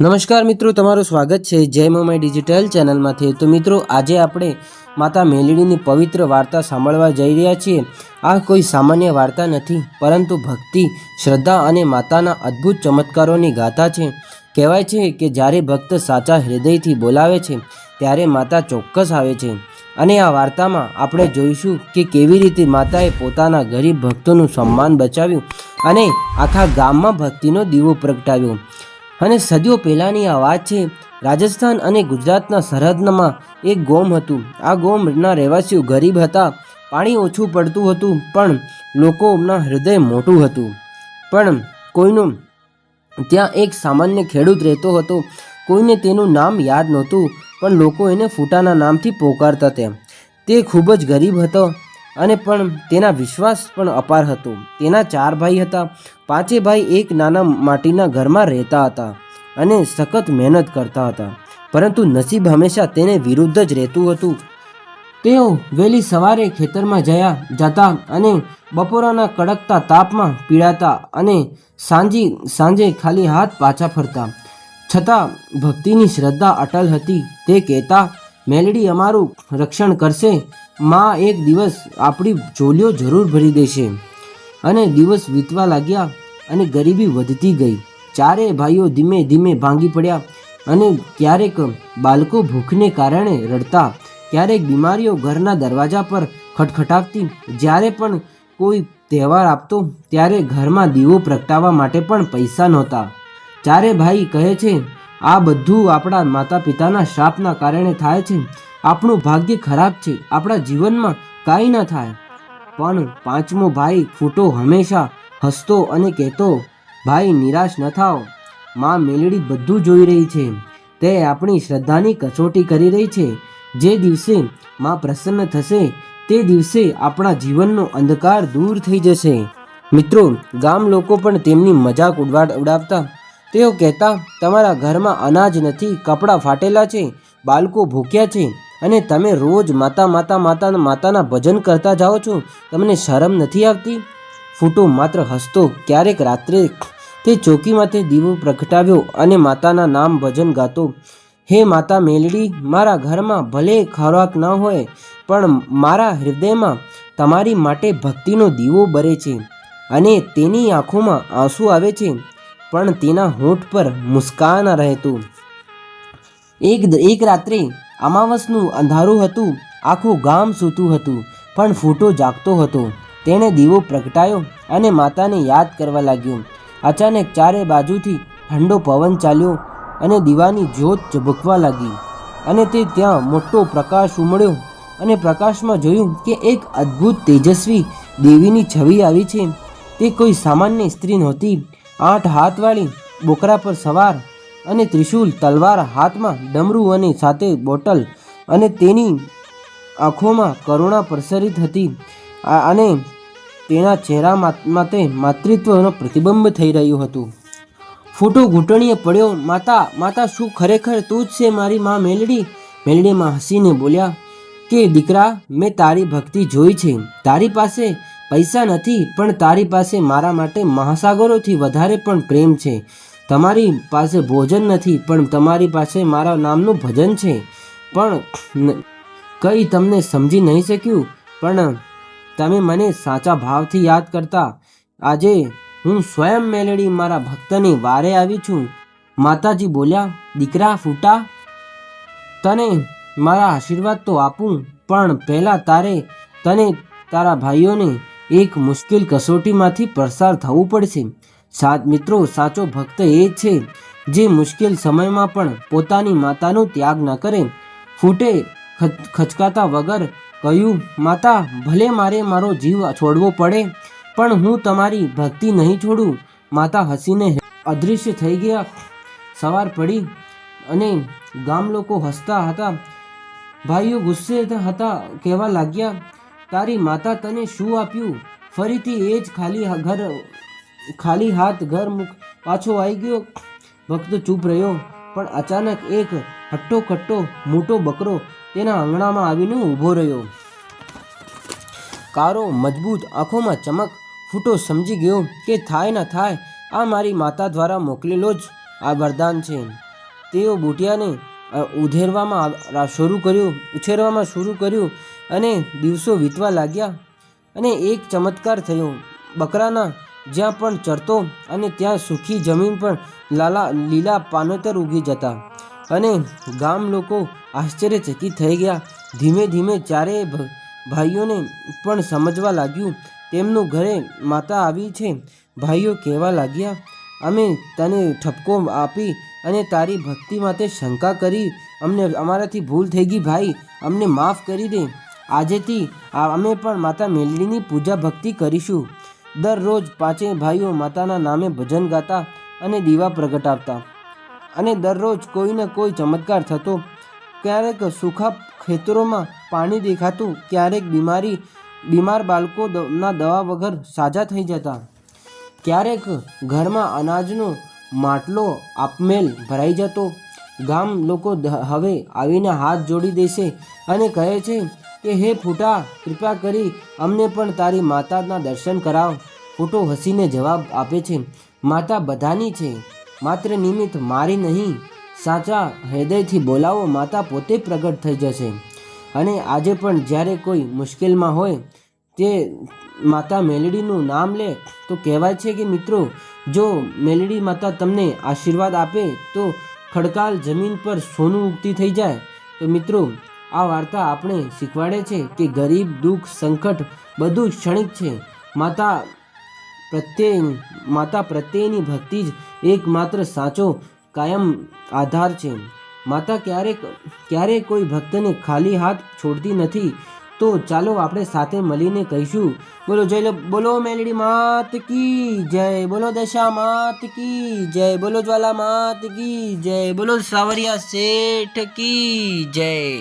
નમસ્કાર મિત્રો, તમારું સ્વાગત છે જય મમાઈ ડિજિટલ ચેનલમાંથી. તો મિત્રો, આજે આપણે માતા મેલડીની પવિત્ર વાર્તા સાંભળવા જઈ રહ્યા છીએ. આ કોઈ સામાન્ય વાર્તા નથી, પરંતુ ભક્તિ, શ્રદ્ધા અને માતાના અદ્ભુત ચમત્કારોની ગાથા છે. કહેવાય છે કે જ્યારે ભક્ત સાચા હૃદયથી બોલાવે છે, ત્યારે માતા ચોક્કસ આવે છે. અને આ વાર્તામાં આપણે જોઈશું કે કેવી રીતે માતાએ પોતાના ગરીબ ભક્તોનું સન્માન બચાવ્યું અને આખા ગામમાં ભક્તિનો દીવો પ્રગટાવ્યો. અને સદીઓ પહેલાંની આ વાત છે, રાજસ્થાન અને ગુજરાતના સરહદમાં એક ગોમ હતું. આ ગોમના રહેવાસીઓ ગરીબ હતા, પાણી ઓછું પડતું હતું, પણ લોકોના હૃદય મોટું હતું. પણ કોઈનું ત્યાં એક સામાન્ય ખેડૂત રહેતો હતો, કોઈને તેનું નામ યાદ નહોતું, પણ લોકો એને ફૂટાના નામથી પોકારતા તે ખૂબ જ ગરીબ હતો અને પણ તેના વિશ્વાસ પણ અપાર હતો. તેના ચાર ભાઈ હતા. પાંચે ભાઈ એક નાના માટીના ઘરમાં રહેતા હતા અને સખત મહેનત કરતા હતા. પરંતુ નસીબ હંમેશા તેને વિરુદ્ધ જ રહેતું હતું. તેઓ વહેલી સવારે ખેતરમાં જયા, જતા અને બપોરાના કડકતા તાપમાં પીડાતા અને સાંજે સાંજે ખાલી હાથ પાછા ફરતા. છતાં ભક્તિની શ્રદ્ધા અટલ હતી. તે કહેતા મેલડી અમારું રક્ષણ કરશે. માં એક દિવસ આપણી જોલીઓ જરૂર ભરી દેશે. અને દિવસ વીતવા લાગ્યા અને ગરીબી વધતી ગઈ. ચારે ભાઈઓ ધીમે ધીમે ભાંગી પડ્યા અને ક્યારેક બાળકો ભૂખને કારણે રડતા, ક્યારેક બીમારીઓ ઘરના દરવાજા પર ખટખટાવતી. જ્યારે પણ કોઈ તહેવાર આપતો, ત્યારે ઘરમાં દીવો પ્રગટાવવા માટે પણ પૈસા નહોતા. ચારે ભાઈ કહે છે આ બધું આપણા માતા પિતાના શાપના કારણે થાય છે. આપણું ભાગ્ય ખરાબ છે. આપણા જીવનમાં કાંઈ ન થાય. પણ પાંચમો ભાઈ ફૂટો હંમેશા, હસતો અને કહેતો, ભાઈ, નિરાશ ન થાઓ માં મેલડી બધું જોઈ રહી છે. તે આપણી શ્રદ્ધાની કસોટી કરી રહી છે. જે દિવસે માં પ્રસન્ન થશે, તે દિવસે આપણા જીવનનો અંધકાર દૂર થઈ જશે. મિત્રો, ગામ લોકો પણ તેમની મજાક ઉડવા ઉડાવતા તેઓ કહેતા, તમારા ઘરમાં અનાજ નથી, કપડાં ફાટેલા છે, બાળકો ભૂખ્યા છે અને તમે રોજ માતા માતા માતા, માતાના ભજન કરતા જાઓ છો, તમને શરમ નથી આવતી? ફૂટો માત્ર હસતો ક્યારેક રાત્રે તે ચોકીમાંથી દીવો પ્રગટાવ્યો અને માતાના નામ ભજન ગાતો, હે માતા મેલડી, મારા ઘરમાં ભલે ખોરાક ન હોય, પણ મારા હૃદયમાં તમારી માટે ભક્તિનો દીવો બરે છે અને તેની આંખોમાં આંસુ આવે છે. પણ તેના હોઠ પર મુસ્કાન રહેતું. એક એક રાત્રે અમાવસનું અંધારું હતું, આખું ગામ સૂતું હતું, પણ ફૂટો જાગતો હતો. તેણે દીવો પ્રગટાયો અને માતાને યાદ કરવા લાગ્યો. અચાનક ચારે બાજુથી ઠંડો પવન ચાલ્યો અને દીવાની જ્યોત ઝબકવા લાગી. અને તે ત્યાં મોટો પ્રકાશ ઉમળ્યો અને પ્રકાશમાં જોયું કે એક અદ્ભુત તેજસ્વી દેવીની છબી આવી છે. તે કોઈ સામાન્ય સ્ત્રી નહોતી આઠ હાથવાળી, બોકરા પર સવાર અને ત્રિશૂલ તલવાર હાથમાં ડમરું અને સાથે બોટલ અને તેની આંખોમાં કરુણા પ્રસરિત હતી. અને તેના ચહેરા માતે માતૃત્વનો પ્રતિબિંબ થઈ રહ્યું હતું. ફૂટો ઘૂંટણીએ પડ્યો, માતા માતા, શું ખરેખર તું જ છે મારી માં મેલડી? મેલડીમાં હસીને બોલ્યા, કે દીકરા, મેં તારી ભક્તિ જોઈ છે. તારી પાસે પૈસા નથી, પણ તારી પાસે મારા માટે મહાસાગરોથી વધારે પણ પ્રેમ છે. તમારી પાસે ભોજન નથી, પણ તમારી પાસે મારા નામનું ભજન છે. પણ કંઈ તમને સમજી નહીં શક્યું? પણ તમે મને સાચા ભાવથી યાદ કરતા, આજે હું સ્વયં મેલડી મારા ભક્તની વારે આવી છું. માતાજી બોલ્યા, દીકરા, ફૂટા. તને મારા આશીર્વાદ તો આપું, પણ પહેલાં તારે, તને તારા ભાઈઓને એક મુશ્કેલ કસોટીમાંથી પસાર થવું પડશે. સાત મિત્રો, સાચો ભક્ત એ છે જે મુશ્કેલ સમયમાં પણ પોતાની માતાનો ત્યાગ ન કરે. ફૂટે, ખચ- ખચકાતા વગર કહ્યું, માતા, ભલે મારે મારો જીવ છોડવો પડે, પણ હું તમારી ભક્તિ નહીં છોડું. માતા હસીને અદૃશ્ય થઈ ગયા. સવાર પડી અને ગામ લોકો હસતા હતા. ભાઈઓ ગુસ્સે હતા, કહેવા લાગ્યા તારી માતા તને શું આપ્યું? ફરીથી એ જ ખાલી ઘર, ખાલી હાથ ઘર મુખ પાછો આવી ગયો. ભક્ત ચૂપ રહ્યો. પણ અચાનક એક હટ્ટો કટ્ટો મોટો બકરો તેના આંગણામાં આવીને ઊભો રહ્યો. કારો મજબૂત આંખોમાં ચમક ફૂટો સમજી ગયો કે થાય ના થાય, આ મારી માતા દ્વારા મોકલેલો જ. આ વરદાન છે. તેઓ બુટિયાને ઉધેરવામાં શરૂ કર્યું, ઉછેરવામાં શરૂ કર્યું અને દિવસો વીતવા લાગ્યા અને એક ચમત્કાર થયો. બકરાના જ્યાં પણ ચરતો અને ત્યાં સૂકી જમીન પર લાલા, લીલા પાનોતર ઉગી જતા અને ગામ લોકો આશ્ચર્યચકિત થઈ ગયા. ધીમે ધીમે ચારેય ભાઈઓને પણ સમજવા લાગ્યું, તેમનું ઘરે માતા આવી છે. ભાઈઓ કહેવા લાગ્યા, અમે તને ઠપકો આપી અને તારી ભક્તિ માટે શંકા કરી. અમને, અમારાથી ભૂલ થઈ ગઈ ભાઈ. અમને માફ કરી દે. આજેથી અમે પણ માતા મેલડીની પૂજા ભક્તિ કરીશું. દરરોજ પાંચેય ભાઈઓ માતાના નામે ભજન ગાતા અને દીવા પ્રગટાવતા. અને દરરોજ કોઈને કોઈ ચમત્કાર થતો. ક્યારેક સૂખા ખેતરોમાં પાણી દેખાતું, ક્યારેક બીમારી, બીમાર બાળકો ના દવા વગર સાજા થઈ જતા. ક્યારેક ઘરમાં અનાજનો માટલો આપમેલ ભરાઈ જતો. ગામ લોકો હવે આવીને હાથ જોડી દેશે અને કહે છે કે, હે ફૂટા, કૃપા કરી અમને પણ તારી માતાના દર્શન કરાવ. ફૂટો હસીને જવાબ આપે છે, માતા બધાની છે, માત્ર નિમિત્ત મારી નહીં, સાચા હૃદયથી બોલાવો, માતા પોતે પ્રગટ થઈ જશે. અને આજે પણ જ્યારે કોઈ મુશ્કેલમાં હોય, તે માતા મેલડીનું નામ લે, તો કહેવાય છે કે, મિત્રો જો મેલડી માતા તમને આશીર્વાદ આપે તો ખડકાલ જમીન પર સોનું ઉગતી થઈ જાય. તો મિત્રો, આ વાર્તા આપણે શીખવાડે છે કે ગરીબ, દુઃખ, સંકટ બધું જ ક્ષણિક છે. માતા પ્રત્યે, માતા પ્રત્યેની ભક્તિ જ એકમાત્ર સાચો કાયમ આધાર છે. માતા ક્યારેક, ક્યારેય કોઈ ભક્તને ખાલી હાથ છોડતી નથી. તો ચાલો આપણે સાથે મળીને કહીશું. બોલો જય બોલો મેલડી માત કી જય, બોલો દશા માત કી જય, બોલો જ્વાલા માત કી જય, બોલો સાવરિયા શેઠ કી જય.